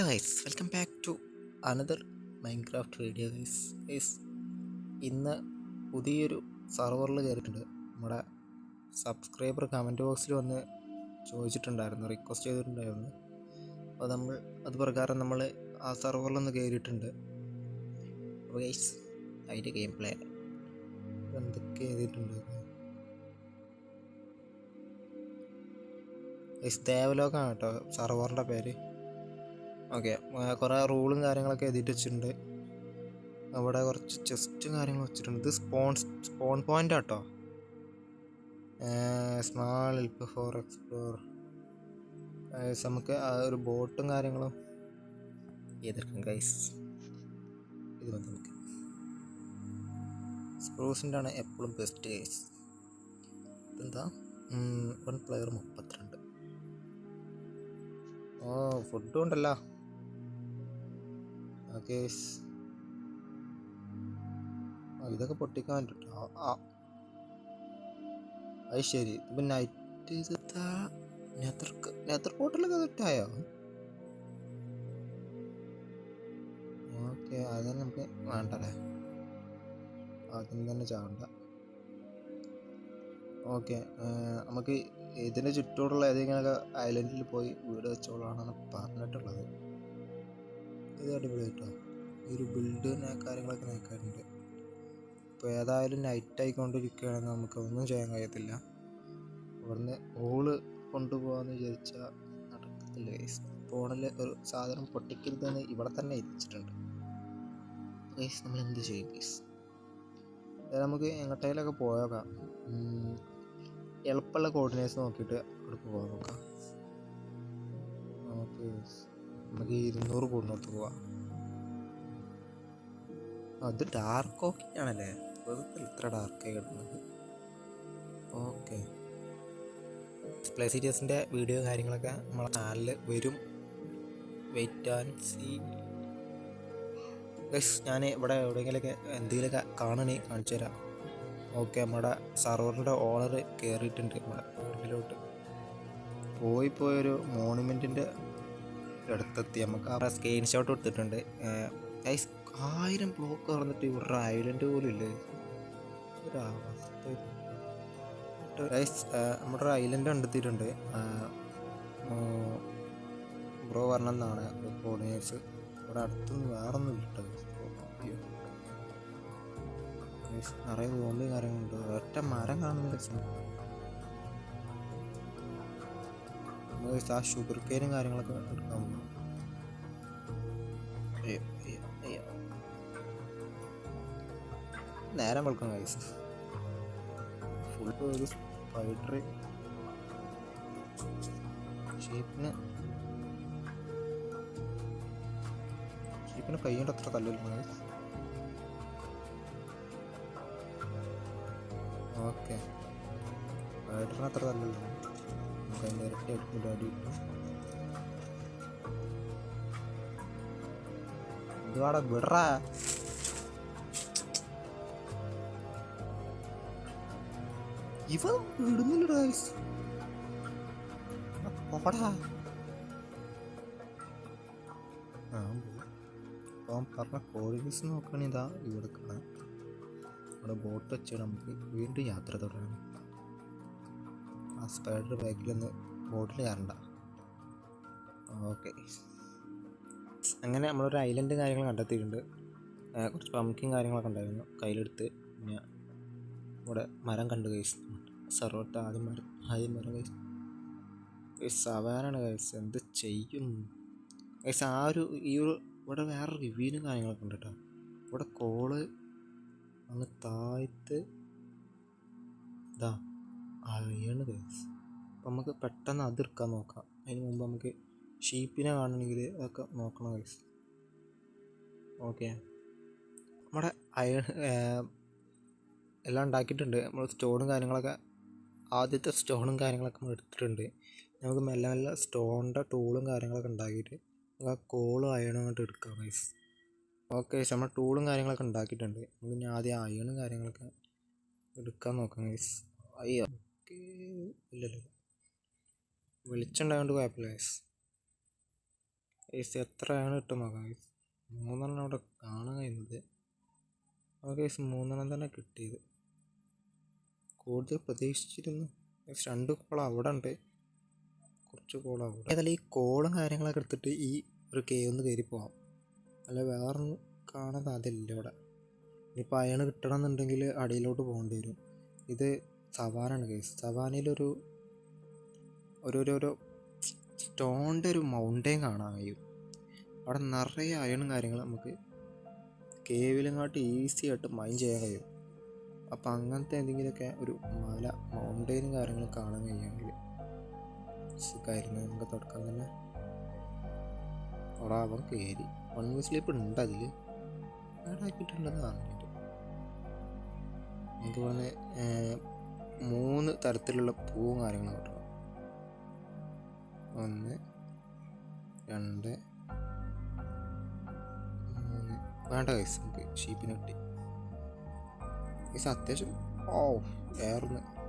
Hello guys welcome back to another Minecraft video guys guys ഇന്ന് പുതിയൊരു സർവറിൽ കയറിയിട്ടുണ്ട് നമ്മുടെ സബ്സ്ക്രൈബർ കമന്റ് ബോക്സിൽ വന്ന് ചോദിച്ചിട്ടുണ്ടായിരുന്നു റിക്വസ്റ്റ് ചെയ്തിട്ടുണ്ടായിരുന്നു. അപ്പോൾ നമ്മൾ അത് പ്രകാരം നമ്മൾ ആ സർവറിലൊന്ന് കയറിയിട്ടുണ്ട് അപ്പോൾ ഗൈസ് അതിന്റെ ഗെയിം പ്ലേ എന്തൊക്കെ എഴുതിയിട്ടുണ്ട് ഗൈസ് ദേവലോകമാണ് കേട്ടോ സർവറിന്റെ പേര്. ഓക്കെ കുറേ റൂളും കാര്യങ്ങളൊക്കെ എഴുതിയിട്ട് വെച്ചിട്ടുണ്ട്. അവിടെ കുറച്ച് ചെസ്റ്റും കാര്യങ്ങളും വെച്ചിട്ടുണ്ട്. ഇത് spawn spawn point auto. Small help for explore നമുക്ക് ആ ഒരു ബോട്ടും കാര്യങ്ങളും എതിർക്കും ഗൈസ് ഇത് നമുക്ക്. സ്പ്രൂസിന്റെ ആണ് എപ്പോഴും ബെസ്റ്റ് ഗൈസ് എന്താ വൺ പ്ലെയർ മുപ്പത്തിരണ്ട്. ഓ ഫുഡും ഉണ്ടല്ലോ. ഓക്കെ ഇതൊക്കെ പൊട്ടിക്കാൻ പറ്റും അത് ശരി. ഇപ്പം നൈറ്റ് ചെയ്താ നെതർക്ക് നെതർ പോർട്ടലൊക്കെ തെറ്റായോ? ഓക്കെ അത് നമുക്ക് വേണ്ടല്ലേ? ആദ്യം തന്നെ ചാവണ്ട ഓക്കെ നമുക്ക് ഇതിന്റെ ചുറ്റോടുള്ള ഏതെങ്കിലുമൊക്കെ ഐലൻഡിൽ പോയി വീട് വെച്ചോളാണെന്ന് പറഞ്ഞിട്ടുള്ളത്. ഇത് അടിപൊളി കേട്ടോ. ഈ ഒരു ബിൽഡിന് കാര്യങ്ങളൊക്കെ നോക്കാറുണ്ട് ഇപ്പോൾ ഏതായാലും നൈറ്റ് ആയിക്കൊണ്ടിരിക്കുകയാണെങ്കിൽ നമുക്ക് ഒന്നും ചെയ്യാൻ കഴിയത്തില്ല. ഇവിടുന്ന് ഹോൾ കൊണ്ടുപോകാമെന്ന് വിചാരിച്ചാൽ നടക്കത്തില്ല ഗൈസ് ഫോണിൽ ഒരു സാധനം പൊട്ടിക്കരുതെന്ന് ഇവിടെ തന്നെ എത്തിച്ചിട്ടുണ്ട് ഗൈസ് നമ്മൾ എന്ത് ചെയ്യും ഗൈസ് നമുക്ക് എങ്ങോട്ടേലൊക്കെ പോയേക്കാം. എളുപ്പമുള്ള കോർഡിനേറ്റ്സ് നോക്കിയിട്ട് അവിടെ പോകാൻ നോക്കാം ഓക്കെ നമുക്ക് ഇരുന്നൂറ് കൂടുന്നോട്ട് പോവാം. അത് ഡാർക്ക് ഓക്കെ ആണല്ലേ? വെറുതെ ഇത്ര ഡാർക്കായി കിടക്കുന്നത് ഓക്കെ പ്ലേ സീരീസിന്റെ വീഡിയോ കാര്യങ്ങളൊക്കെ നമ്മളെ ചാനലിൽ വരും. വെയിറ്റ് ആൻഡ് സീ ഗസ് ഞാൻ ഇവിടെ എവിടെയെങ്കിലുമൊക്കെ എന്തെങ്കിലുമൊക്കെ കാണണേ കാണിച്ചു തരാം. ഓക്കെ നമ്മുടെ സർവറിന്റെ ഓണർ കയറിയിട്ടുണ്ട് നമ്മുടെ വീട്ടിലോട്ട്. പോയി പോയൊരു മോണുമെന്റിന്റെ അടുത്തെത്തി. നമുക്ക് ആ സ്ക്രീൻഷോട്ട് എടുത്തിട്ടുണ്ട്. ആയിരം ബ്ലോക്ക് തുറന്നിട്ട് ഇവരുടെ ഐലൻഡ് പോലും ഇല്ലേ. ഒരവസ്ഥ. നമ്മുടെ ഒരു ഐലൻഡ് കണ്ടെത്തിയിട്ടുണ്ട്. ബ്രോ പറഞ്ഞെന്നാണ്. കോർഡിനേറ്റ്സ് ഇവിടെ അടുത്തൊന്നും വേറൊന്നും ഇല്ലട്ടോ നിറയെ ബോംബ് കാര്യങ്ങളുണ്ട്. ഒറ്റ മരം കാണുന്നില്ല. ആ ഷുഗർ കെയറും കാര്യങ്ങളൊക്കെ അയ്യോ നേരം വെളുക്കും കൈസ് ഫുൾ ഒരു സ്പൈഡർ ഷേപ്പിന് ഷേപ്പിന് കൈ കൊണ്ട് അത്ര തല്ലില്ല ഗൈസ് ഓക്കെ സ്പൈഡറിന് അത്ര തല്ലില്ല ഇരട്ടി എടുത്തിട്ട് ഇതുവാടെ വിടറാ. ഇവ വിടുന്നില്ലടാ പോടാ. അപ്പം പറഞ്ഞ കോഴിസ് നോക്കണിതാ ഇവിടെ കാണാം. നമ്മുടെ ബോട്ട് വെച്ചിട്ട് നമുക്ക് വീണ്ടും യാത്ര തുടരാം. സ്പൈഡർ ബാക്കിലൊന്ന് ബോട്ടിൽ കയറണ്ട. ഓക്കെ അങ്ങനെ നമ്മളൊരു ഐലൻഡ് കാര്യങ്ങൾ കണ്ടെത്തിയിട്ടുണ്ട്. കുറച്ച് പമ്പിക്കും കാര്യങ്ങളൊക്കെ ഉണ്ടായിരുന്നു. കയ്യിലെടുത്ത് പിന്നെ ഇവിടെ മരം കണ്ടു കഴിച്ചു സർവത്ത് ആദ്യം മരം ആദ്യം മരം കഴിച്ചു സവാനാണ് കഴിച്ചത് എന്ത് ചെയ്യും? കഴിച്ച ആ ഒരു ഈ ഒരു ഇവിടെ വേറെ റിവ്യൂവിനും കാര്യങ്ങളൊക്കെ ഉണ്ട് കേട്ടോ ഇവിടെ കോൾ അങ്ങ് താഴ്ത്ത് ഇതാ അഴിയാണ് ഗൈസ് അപ്പം നമുക്ക് പെട്ടെന്ന് അതിർക്കാൻ നോക്കാം. അതിന് മുമ്പ് നമുക്ക് ഷീപ്പിനെ കാണണമെങ്കിൽ അതൊക്കെ നോക്കണം ഗൈസ് ഓക്കെ നമ്മുടെ അയൺ എല്ലാം ഉണ്ടാക്കിയിട്ടുണ്ട്. നമ്മൾ സ്റ്റോണും കാര്യങ്ങളൊക്കെ ആദ്യത്തെ സ്റ്റോണും കാര്യങ്ങളൊക്കെ നമ്മൾ എടുത്തിട്ടുണ്ട്. നമുക്ക് മെല്ലെ മെല്ലെ സ്റ്റോണിന്റെ ടൂളും കാര്യങ്ങളൊക്കെ ഉണ്ടാക്കിയിട്ട് നമുക്ക് ആ കോളും അയണും അങ്ങോട്ട് എടുക്കാം ഗൈസ് ഓക്കെ നമ്മൾ ടൂളും കാര്യങ്ങളൊക്കെ ഉണ്ടാക്കിയിട്ടുണ്ട്. നമുക്ക് ഇനി ആദ്യം അയണും കാര്യങ്ങളൊക്കെ എടുക്കാൻ നോക്കാം ഗൈസ് അയ്യോ. ഓക്കെ ഇല്ലല്ലോ. വെളിച്ചുണ്ടായതുകൊണ്ട് കുഴപ്പമില്ല ഗൈസ് ഗൈസ് എത്രയാണ് കിട്ടും നോക്കാം ഗൈസ് മൂന്നെണ്ണം അവിടെ കാണാൻ കഴിയുന്നത്. ഓക്കെ ഗൈസ് മൂന്നെണ്ണം തന്നെ കിട്ടിയത്. കൂടുതൽ പ്രതീക്ഷിച്ചിരുന്നു. ഗൈസ് രണ്ട് കോൾ അവിടെ ഉണ്ട്. കുറച്ച് കോൾ അവിടെ. ഏതായാലും ഈ കോളും കാര്യങ്ങളൊക്കെ എടുത്തിട്ട് ഈ ഒരു കേവ് ഒന്ന് കയറി പോകാം അല്ല വേറെ കാണാൻ അതില്ല ഇവിടെ. ഇനിയിപ്പോൾ അയാൾ കിട്ടണം എന്നുണ്ടെങ്കിൽ അടിയിലോട്ട് പോകേണ്ടി വരും. ഇത് സവാനാണ് കേസ് സവാനയിലൊരു ഒരു സ്റ്റോണിന്റെ ഒരു മൗണ്ടെയിൻ കാണാൻ കഴിയും. അവിടെ നിറയെ അയണും കാര്യങ്ങളും നമുക്ക് കേവിലങ്ങാട്ട് ഈസി ആയിട്ട് മൈൻ ചെയ്യാൻ കഴിയും. അപ്പം അങ്ങനത്തെ എന്തെങ്കിലുമൊക്കെ ഒരു മല മൗണ്ടെയിനും കാര്യങ്ങളും കാണാൻ കഴിയുമെങ്കിൽ സുഖമായിരുന്നു. നമുക്ക് തുടക്കം തന്നെ അവിടെ അവൻ കയറി. വൺ വീ സ്ലീപ്പ് ഉണ്ട് അതിൽ ആഡാക്കിയിട്ടുണ്ടെന്ന് പറഞ്ഞിട്ട് നമുക്ക് വന്ന് മൂന്ന് തരത്തിലുള്ള പൂവും കാര്യങ്ങളും കിട്ടണം ഒന്ന് രണ്ട് മൂന്ന്. വേണ്ട കൈസ് നമുക്ക് ഷീപ്പിനെ കിട്ടി. കൈസ് അത്യാവശ്യം ഓ വേറൊന്ന്.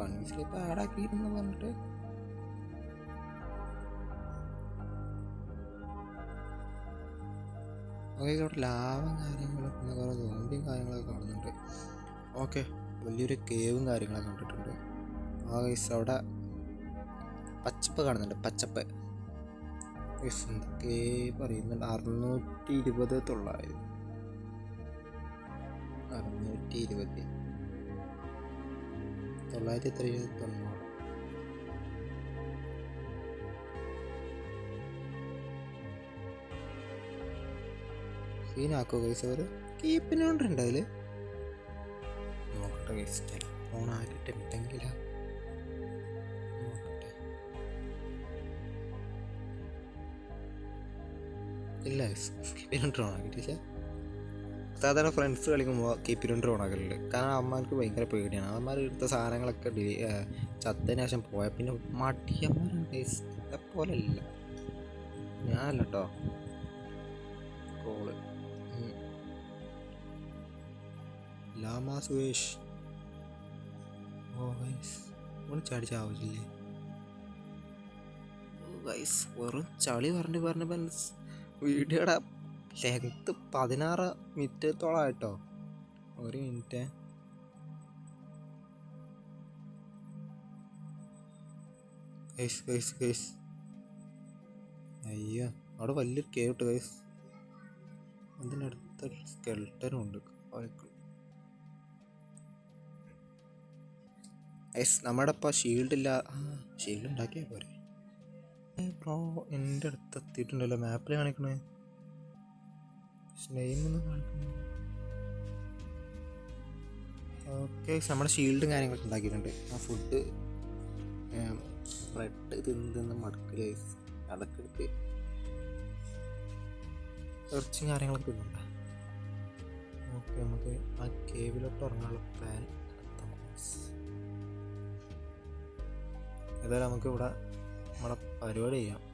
വൺ വീസിലിപ്പോൾ ആഡാക്കിയിരുന്നു പറഞ്ഞിട്ട്. ഓക്കെ ഇവിടെ ലാവും കാര്യങ്ങളും പിന്നെ കുറേ സോമ്പിയും കാര്യങ്ങളൊക്കെ കാണുന്നുണ്ട്. ഓക്കെ വലിയൊരു കേവും കാര്യങ്ങളൊക്കെ കണ്ടിട്ടുണ്ട്. ആ ഗൈസ് അവിടെ പച്ചപ്പ് കാണുന്നുണ്ട് പച്ചപ്പ്. ഗൈസ് എന്തൊക്കെ പറയുന്നുണ്ട് അറുന്നൂറ്റി ഇരുപത് തൊള്ളായിരം. അറുന്നൂറ്റി ഇരുപത് തൊള്ളായിരത്തി എത്ര തൊണ്ണൂറ് സീനാക്കോ ഗൈസ് അവർ കീപ്പിനോണ്ടുണ്ട് അതിൽ നോക്കട്ടെ ഗൈസ് ടെലിഫോൺ ആക്കിയിട്ടുണ്ടെങ്കിലാ നോക്കട്ടെ. ഇല്ല ഗൈസ് സാധാരണ ഫ്രണ്ട്സ് കളിക്കുമ്പോൾ കീപ്പിനുണ്ട് ഓൺ ആക്കലുണ്ട്. കാരണം അമ്മമാർക്ക് ഭയങ്കര പേടിയാണ്. അമ്മമാർ എടുത്ത സാധനങ്ങളൊക്കെ ഡി ചത്തതിന് ശേഷം പോയാൽ പിന്നെ മടിയന്മാരാണ് ഗൈസ് പോലല്ല ഞാനല്ല കേട്ടോ കോൾ ലാമാ സുവേഷ് ഓ ഗൈസ് ഒന്ന് ചാടിച്ച ആവശ്യമില്ലേ? ഓ ഗൈസ് വെറും ചളി പറഞ്ഞ് പറഞ്ഞപ്പോൾ വീഡിയോടെ ലെങ്ത്ത് പതിനാറ് മിനിറ്റത്തോളം ആയിട്ടോ? ഒരു മിനിറ്റ്. ഗൈസ് ഗൈസ് ഗൈസ് അയ്യോ അവിടെ വലിയൊരു കേട്ട് ഗൈസ് അതിനടുത്ത സ്കെൽട്ടനും ഉണ്ട്. അവർക്ക് യെസ് നമ്മുടെ ഇപ്പോൾ ഷീൽഡ് ഇല്ല ഷീൽഡ് ഉണ്ടാക്കിയാൽ പോരെ. ബ്രോ എന്റെ അടുത്ത് എത്തിയിട്ടുണ്ടല്ലോ മാപ്പിൽ കാണിക്കണേ. നെയിം ഒന്നും കാണിക്കണേ. ഓക്കെ നമ്മുടെ ഷീൽഡും കാര്യങ്ങളൊക്കെ ഉണ്ടാക്കിയിട്ടുണ്ട്. ആ ഫുഡ് ബ്രെഡ് തിന്ന് തിന്ന് മടക്കിൽ അതൊക്കെ എടുത്ത് ഇറച്ചും കാര്യങ്ങളൊക്കെ തിന്നുണ്ട് ഓക്കെ നമുക്ക് ആ കേവിലോട്ട് ഇറങ്ങാനുള്ള പ്ലാൻ ഏതായാലും നമുക്ക് ഇവിടെ നമ്മുടെ പരിപാടി ചെയ്യാം.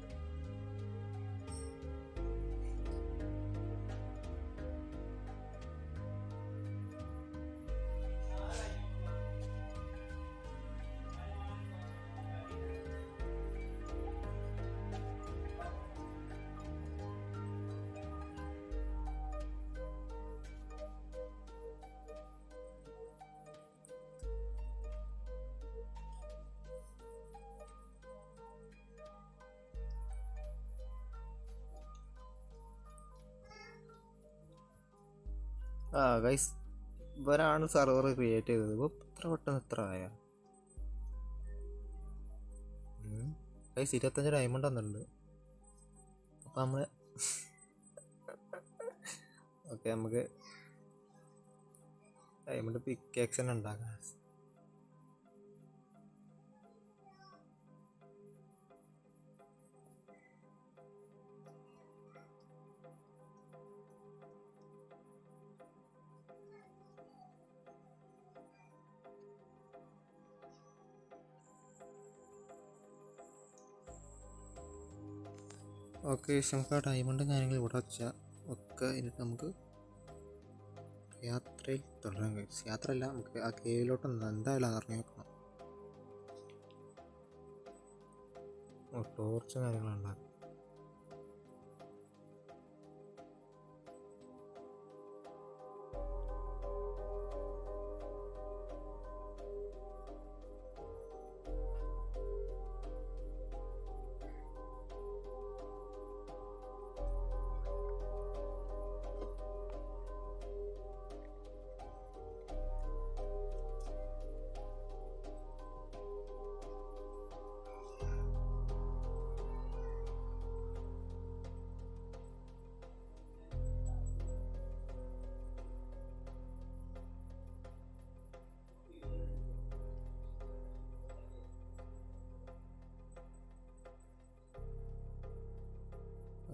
ആ ഗൈസ് ഇവരാണ് സെർവർ ക്രിയേറ്റ് ചെയ്തത്. ഇപ്പോൾ ഇത്ര പെട്ടെന്ന് ഇത്ര ആയ? ഗൈസ് ഇരുപത്തഞ്ച് ഡയമണ്ട് വന്നിട്ടുണ്ട് അപ്പം നമ്മൾ ഓക്കെ നമുക്ക് ഡയമണ്ട് പിക്കാക്സ് തന്നെ ഉണ്ടാക്കാം. ഓക്കെ നമുക്ക് ആ ഡയമണ്ടും കാര്യങ്ങളും ഇവിടെ വെച്ചാൽ ഒക്കെ എന്നിട്ട് നമുക്ക് യാത്രയിൽ തുടരാൻ കഴിയും യാത്രയല്ല നമുക്ക് ആ കേവിലോട്ട് എന്തായാലും ഇറങ്ങി വെക്കണം ഓ ടോർച്ച് കാര്യങ്ങളുണ്ടാകും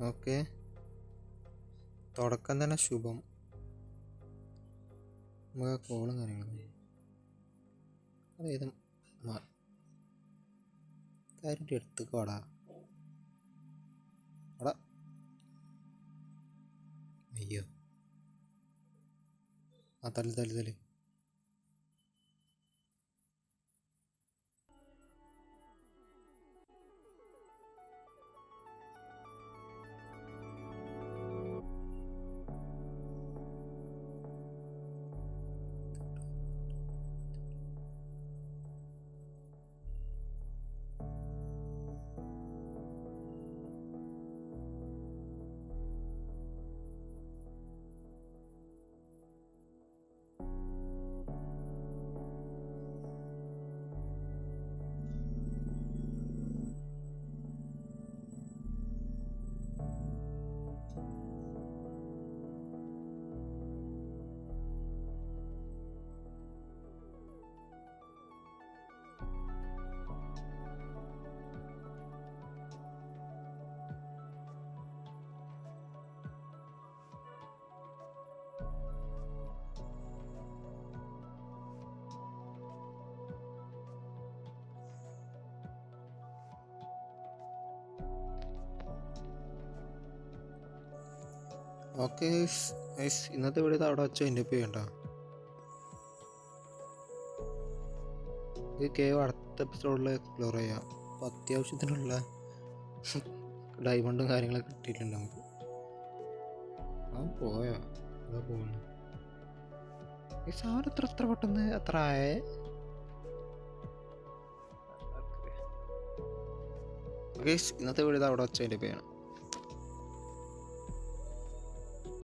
ഓക്കെ. തുടക്കം തന്നെ ശുഭം. നമുക്ക് ആ കോളും കാര്യങ്ങളും. അതേത് കാര്യം എടുത്തുക്കോടാ. അടാ അയ്യോ. ആ ഓക്കെ ഇന്നത്തെ വീഡിയോ അവിടെ വെച്ച് എന്റെ ചെയ്യണ്ട. ഇത് കേവ് അടുത്ത എപ്പിസോഡിൽ എക്സ്പ്ലോർ ചെയ്യാം. അപ്പോൾ അത്യാവശ്യത്തിനുള്ള ഡയമണ്ടും കാര്യങ്ങളൊക്കെ കിട്ടിയിട്ടുണ്ട് നമുക്ക്. ആ പോയോ? അതാ പോകുന്നു ഈ എത്ര പെട്ടെന്ന് എത്ര ആയേ? ഇന്നത്തെ വീഡിയോ അവിടെ വെച്ച് ചെയ്യണം.